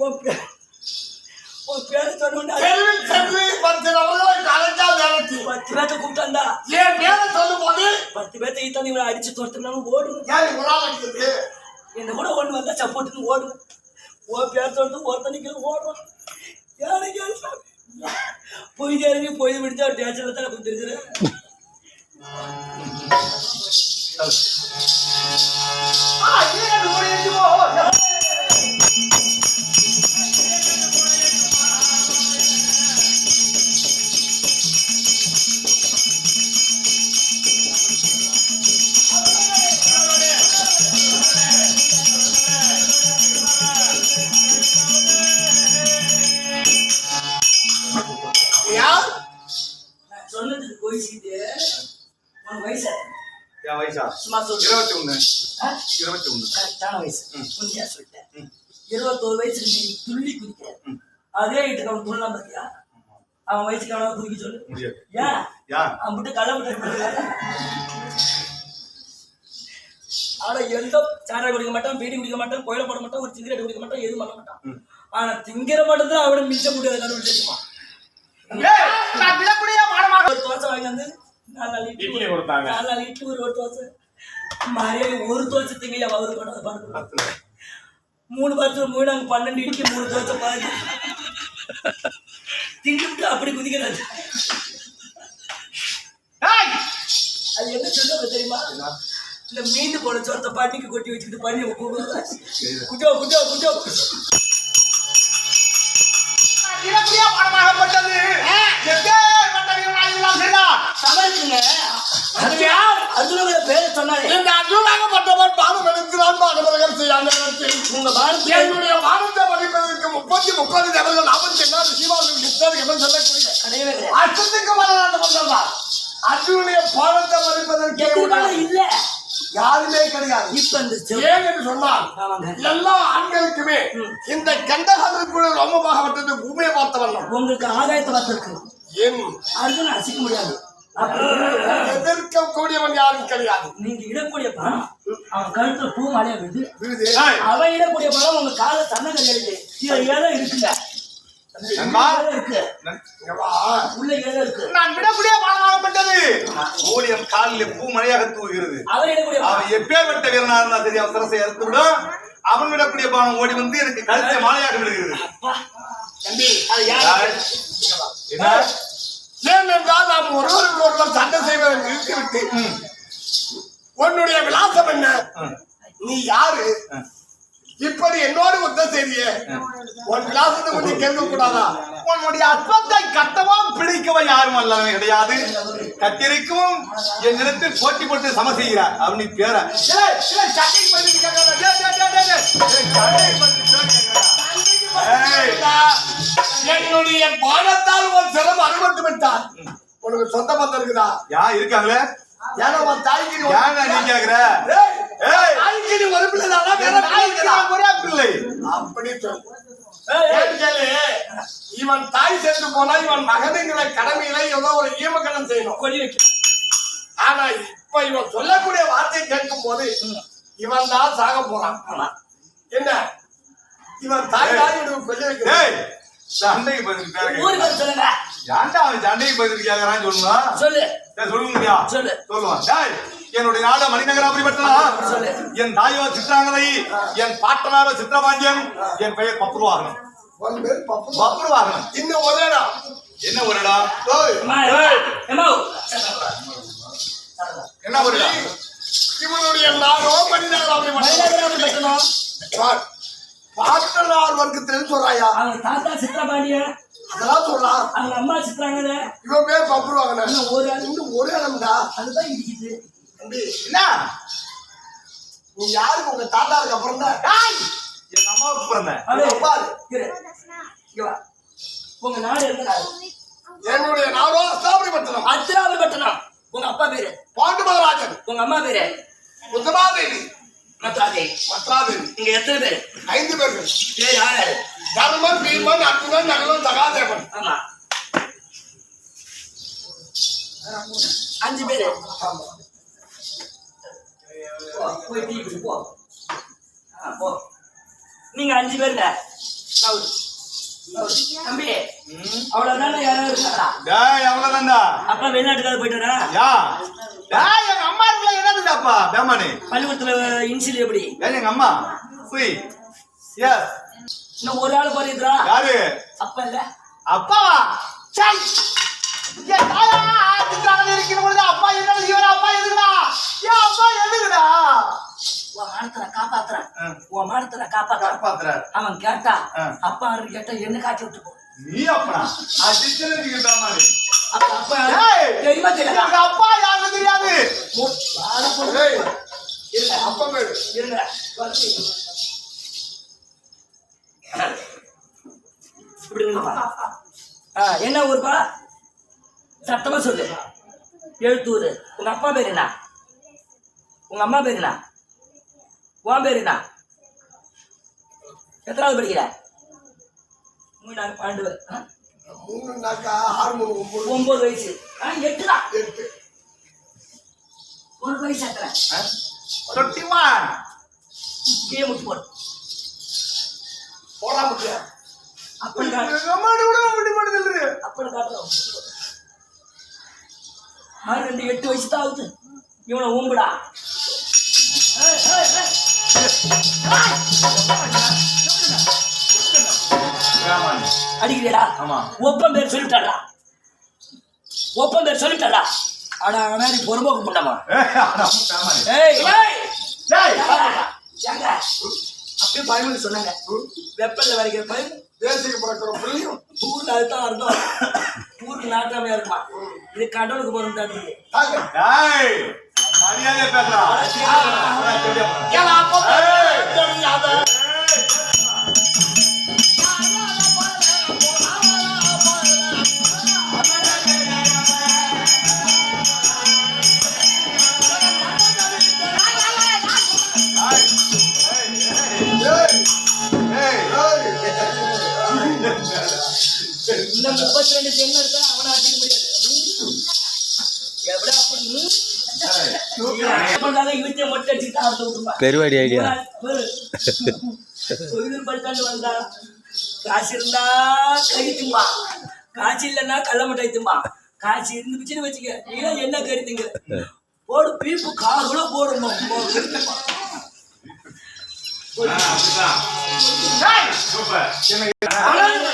உன் பேர் உன் பேரை சென்று பத்து பேர்த்த கூப்பிட்டாண்டா என் பேரை சொல்லும் போது பத்து பேர்த்த ஈத்தான் இவனை அடிச்சு துரத்துனாலும் ஓடுங்க. என்ன கூட ஒண்ணு வந்தா சப்போர்ட்டுன்னு ஓடுங்க. உன் பேர் சொல்லிட்டு ஒருத்தனைக்கு ஓடுறான் யானைக்கு போய் இறங்கி போய் விடுச்சா டேஷன்ல தான் கொடுத்துருக்குறேன் ஆ, ஏன் வயசா இருபத்தி ஒண்ணு? இருபத்தி ஒண்ணு கரெக்டான வயசு உண்மையா சொல்லிட்டேன் இருபத்தோரு வயசுக்கு நீ துள்ளி குதிக்க அதே வீட்டுக்கு அவன் துள்ளலாம் பாத்தியா அவன் வயசுக்கு அவனை குதிக்க சொல்லு ஏன் அவன் மட்டும் கள்ள விட்டு ஆனா எந்த சாராய குடிக்க மாட்டான் பீடி குடிக்க மாட்டான் கோயில போட மாட்டான் ஒரு சிகரெட் குடிக்க மாட்டான் எதுவும் பண்ண மாட்டான் ஆனா திங்கிற மட்டும் தான் அவனை மிச்ச முடியாது ஒரு தோசை வாங்கி வந்து கொடுத்தாங்க. நாலு நாலு இட்லி ஒரு தோசை. மரியாதை ஒரு தோசை திங்க அவரு பண்ணாத பாருங்க. மூணு பத்து மூணு அங்க பன்னெண்டு இட்லி மூணு தோசை பாருங்க. தின்னுட்டு அப்படி குதிக்கிறாரு. ஏய், அது என்ன சொல்லுவாங்க தெரியுமா? இந்த மீந்து போன சோத்த பண்ணிக்கு கொட்டி வச்சுக்கிட்டு பண்ணி கூப்பிடுறா குஜோ குஜோ குஜோ நான் செய்தார் சமரிக்குங்க அர்ஜுனோட பேரை சொன்னாரு இந்த அர்ஜுனாகப்பட்டவன் பாடம் எடுக்கிறான் பாகவதகர் செய்யாங்க உங்க பாரதிய என்னுடைய வானத்தை படிப்பதற்கு முப்பத்தி முப்பது நபர்கள் நாற்பத்தி எண்ணாவது சீவாவுக்கு கிருஷ்ணருக்கு சொல்லக்கூடிய கிடையவே கிடையாது அச்சத்துக்கு மரணம் வந்தார் அர்ஜுனுடைய பாடத்தை படிப்பதற்கு எதிர்காலம் இல்ல? யாருமே கிடையாது. இப்ப இந்த ஏன் என்று சொன்னால் எல்லா ஆண்களுக்குமே இந்த கண்டகாலத்துக்குள்ள ரோமமாகப்பட்டது பூமியை பார்த்த வண்ணம். உங்களுக்கு ஆதாயத்தை பார்த்திருக்கு என் அர்ஜுன் அசிக்க முடியாது. அப்படி எதிர்க்கக்கூடியவன் யாரும் கிடையாது. நீங்க இடக்கூடிய பணம் அவன் கழுத்துல பூ மழையா விழுது. அவன் இடக்கூடிய பணம் உங்க கால தன்னக எழுது இதுல ஏதோ இருக்குங்க. நான் விடக்கூடிய மாணவனாகப்பட்டது ஊழியம் காலில் பூ மழையாக தூவுகிறது. அவன் எப்பேற்பட்ட வீரனா இருந்தா சரி அவன் சிரசை அறுத்து விடும் அவன் விடக்கூடிய பானம் ஓடி வந்து எனக்கு கழுத்தை மாலையாக விடுகிறது ஏனென்றால் நாம் ஒருவருக்கு ஒருவர் சண்டை செய்வதை நிறுத்திவிட்டு உன்னுடைய விலாசம் என்ன. நீ யாரு இப்படி என்னோடு ஒத்த செய்திய உன் விலாசத்தை பற்றி கேட்க கூடாதா உன்னுடைய அற்பத்தை கட்டவும் பிடிக்கவும் யாரும் அல்ல கிடையாது கத்திரிக்கவும் என்னிடத்தில் போட்டி போட்டு சம செய்கிறார் அவனி பேர. என்னுடைய பானத்தால் சிரம் அறுபட்டு விட்டார் உனக்கு சொந்த பந்தம் இருக்குதா? யா இருக்காங்களே ஏன்னா உன் தாய்க்கு ஏங்க நீ கேக்குற. தாய்க்கு நீ ஒரு பிள்ளை பிள்ளை அப்படி சொல்லு இவன் தாய் சென்று போனா இவன் மகனுங்கிற கடமையில ஏதோ ஒரு ஈமக்கணம் செய்யணும். ஆனா இப்ப இவன் சொல்லக்கூடிய வார்த்தை கேட்கும் போது இவன் தான் சாக போறான். என்ன? இவன் தாய் இவனுக்கு சொல்லி வைக்கிறான். சண்டைக்கு பதில் பேர சொல்லுங்க ஏன்டா அவன் சண்டைக்கு பதில் சொல்லுவான் சொல்லு. சொல்லுவான் டேய் என்னுடைய நாடு பட்டணம் சொல்லு. என் தாயோ சித்ராங்கதை என் பாட்டனாரோ சித்திரபாண்டியன் என் பெயர் பப்பு பப்புருவாகனம். இன்னும் ஒரே. என்ன ஒரு இடம். என்ன ஒரு இடம் இவனுடைய நாடோ அப்படி பட்டணம். பாட்டனார் வர்க்கத்தில் சொல்றாயா? அவங்க தாத்தா சித்ரபாண்டியன் அதெல்லாம் சொல்றான் அவங்க அம்மா சித்ராங்கத இவன் பேர் பப்புருவாங்க இன்னும் ஒரு ஆள். இன்னும் ஒரு இடம்டா அதுதான் இடிக்குது. தம்பி என்ன? நீ யாருக்கு உங்க தாத்தாருக்கு அப்புறம் தான். என் அம்மாவுக்கு பிறந்தேன் வா. உங்க நாடு எந்த நாடு? என்னுடைய நாடோ அஸ்தாபரிபட்டணம் அத்திராபுரி பட்டணம். உங்க அப்பா பேரு? பாண்டு மகாராஜன். உங்க அம்மா பேரு? உத்தமாதேவி. மத்தாதே மத்ராதேவி இங்க எத்தனை பேரு? ஐந்து பேர்கள் பேர் யாரு? தர்மன் பீமன் அர்ஜுனன் நகலன் சகாதேவன் ஆமா. அஞ்சு பேரு. போய் டீ குடி, போ. போ. நீங்க அஞ்சு பேருங்க. தம்பி அவ்வளவுதானே யாராவது இருக்காரா அவ்வளவுதான்டா. அப்பா வெளிநாட்டுக்காவது போயிட்டாரா யா. டேய் எங்க அம்மா இருக்குல்ல என்னதுடாப்பா பேமானி. பள்ளிக்கூடத்துல இன்சில் எப்படி? எங்க அம்மா போய். எஸ் இன்னும் ஒரு ஆள் போறீங்களா? யாரு? அப்பா இல்ல. அப்பாவா? சை அப்பா என்ன இவர அப்பா எதுக்குடா? ஏன் அப்பா எதுக்குடா? உன் மானத்துல காப்பாத்துறேன். உன் மானத்துல காப்பாத்துறேன். அவன் கேட்டா. அப்பா கேட்டா என்ன காட்டி விட்டு போ நீ அப்ப? டேய் தெரியுமா தெரியாதா எங்க அப்பா யாருன்னு தெரியாது. அப்பா. இப்படி நில்லுப்பா. ஆ, என்ன ஊருப்பா? சத்தமா சொல்லு. எழுத்தூர். உங்க அப்பா பேர் என்ன? உங்க அம்மா பேர் என்ன? உன் பேர் என்ன? எத்தனாவது படிக்கிற? மூணு நாலு பன்னெண்டு ஆ? மூணு நாக்கா ஆறு மூணு ஒன்பது ஒன்பது வயசு ஆ, எட்டுதான் எட்டு ஒரு வயசு எத்தனை தொட்டிமான் கீழே முட்டு போடு போடா முடியா அப்படி அம்மா கூட விட்டு மாட்டேங்குது அப்படி காட்டுறோம் ஆறு ரெண்டு எட்டு வயசு தான் ஆகுது இவனை ஊம்புடா ஏய், ஏய், ஏய். பேமானி அடிக்கிறியடா ஆமா. ஒப்பம் பேர் சொல்லிட்டாடா ஒப்பம் பேர் சொல்லிட்டாடா ஆனா ஆனா நீ டேய் ஏங்க அப்படியே பயமுன்னு சொன்னாங்க வெப்பல்ல வரைக்கிற பயம் தேசிய பிறக்கிற பிள்ளையும் ஊர்ல அதுதான் அர்த்தம் ஊருக்கு நாட்டாமையா இருக்குமா இது கடவுளுக்கு டேய் மரியாதை பேசுறா முப்பத்தி ரெண்டு தென்னை இருக்கா அவனை அடிக்க முடியாது. பெருவாடி ஐடியா. வந்தா காசு இருந்தா கறி திம்பா காசு இல்லைன்னா கள்ள மட்டை திம்பா காசு இருந்துச்சுன்னு வச்சுக்க. நீங்க என்ன கறி திங்க? போடு பீப்பு கால் கூட போடுமா டேய்